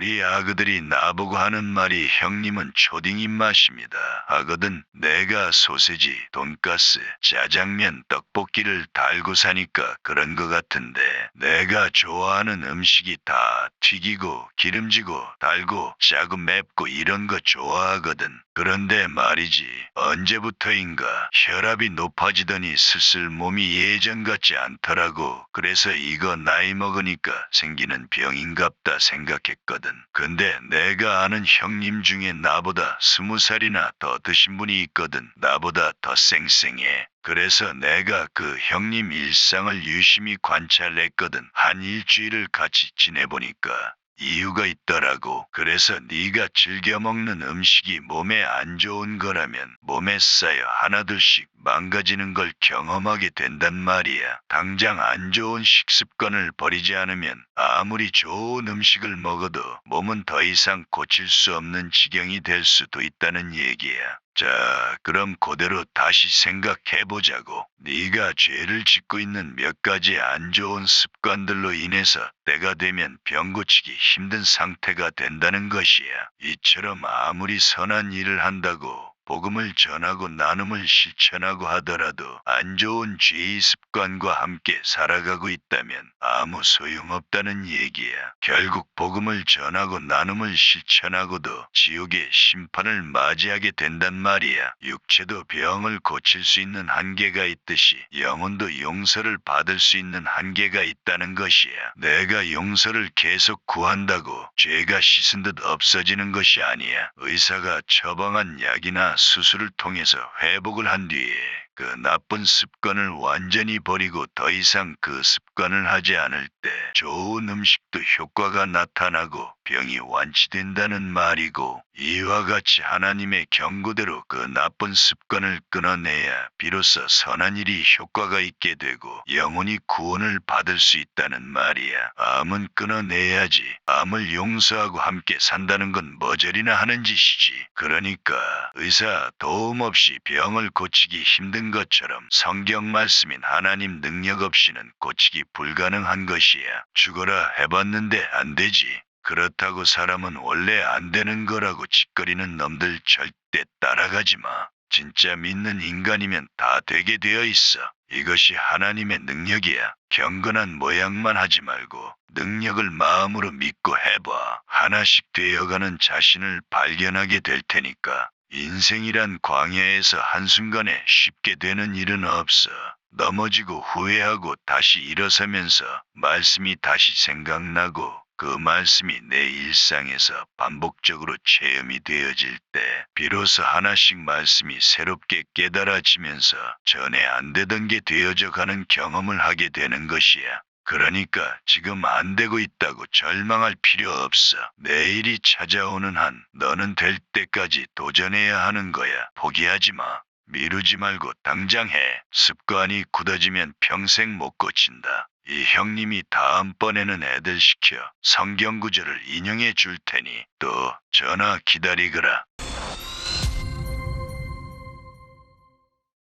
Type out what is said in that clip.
우리 아그들이 나보고 하는 말이 형님은 초딩 입맛입니다. 하거든 내가 소세지, 돈가스, 짜장면, 떡볶이를 달고 사니까 그런 것 같은데 내가 좋아하는 음식이 다 튀기고 기름지고 달고 짜고 맵고 이런 거 좋아하거든. 그런데 말이지 언제부터인가 혈압이 높아지더니 슬슬 몸이 예전 같지 않더라고. 그래서 이거 나이 먹으니까 생기는 병인갑다 생각했거든. 근데 내가 아는 형님 중에 나보다 스무 살이나 더 드신 분이 있거든. 나보다 더 쌩쌩해. 그래서 내가 그 형님 일상을 유심히 관찰했거든. 한 일주일을 같이 지내보니까 이유가 있더라고. 그래서 네가 즐겨 먹는 음식이 몸에 안 좋은 거라면 몸에 쌓여 하나둘씩 망가지는 걸 경험하게 된단 말이야. 당장 안 좋은 식습관을 버리지 않으면 아무리 좋은 음식을 먹어도 몸은 더 이상 고칠 수 없는 지경이 될 수도 있다는 얘기야. 자, 그럼 그대로 다시 생각해 보자고. 네가 죄를 짓고 있는 몇 가지 안 좋은 습관들로 인해서 때가 되면 병 고치기 힘든 상태가 된다는 것이야. 이처럼 아무리 선한 일을 한다고 복음을 전하고 나눔을 실천하고 하더라도 안 좋은 죄의 습관과 함께 살아가고 있다면 아무 소용없다는 얘기야. 결국 복음을 전하고 나눔을 실천하고도 지옥의 심판을 맞이하게 된단 말이야. 육체도 병을 고칠 수 있는 한계가 있듯이 영혼도 용서를 받을 수 있는 한계가 있다는 것이야. 내가 용서를 계속 구한다고 죄가 씻은 듯 없어지는 것이 아니야. 의사가 처방한 약이나 수술을 통해서 회복을 한 뒤에 그 나쁜 습관을 완전히 버리고 더 이상 그 습관을 하지 않을 때 좋은 음식도 효과가 나타나고 병이 완치된다는 말이고 이와 같이 하나님의 경고대로 그 나쁜 습관을 끊어내야 비로소 선한 일이 효과가 있게 되고 영혼이 구원을 받을 수 있다는 말이야. 암은 끊어내야지. 암을 용서하고 함께 산다는 건 머저리나 하는 짓이지. 그러니까 의사 도움 없이 병을 고치기 힘든 것처럼 성경 말씀인 하나님 능력 없이는 고치기 불가능한 것이야. 죽어라 해봤는데 안 되지. 그렇다고 사람은 원래 안 되는 거라고 짓거리는 놈들 절대 따라가지 마. 진짜 믿는 인간이면 다 되게 되어 있어. 이것이 하나님의 능력이야. 경건한 모양만 하지 말고 능력을 마음으로 믿고 해봐. 하나씩 되어가는 자신을 발견하게 될 테니까. 인생이란 광야에서 한순간에 쉽게 되는 일은 없어. 넘어지고 후회하고 다시 일어서면서 말씀이 다시 생각나고 그 말씀이 내 일상에서 반복적으로 체험이 되어질 때 비로소 하나씩 말씀이 새롭게 깨달아지면서 전에 안 되던 게 되어져 가는 경험을 하게 되는 것이야. 그러니까 지금 안 되고 있다고 절망할 필요 없어. 내일이 찾아오는 한 너는 될 때까지 도전해야 하는 거야. 포기하지 마. 미루지 말고 당장 해. 습관이 굳어지면 평생 못 고친다. 이 형님이 다음번에는 애들 시켜 성경 구절을 인용해 줄 테니 또 전화 기다리거라.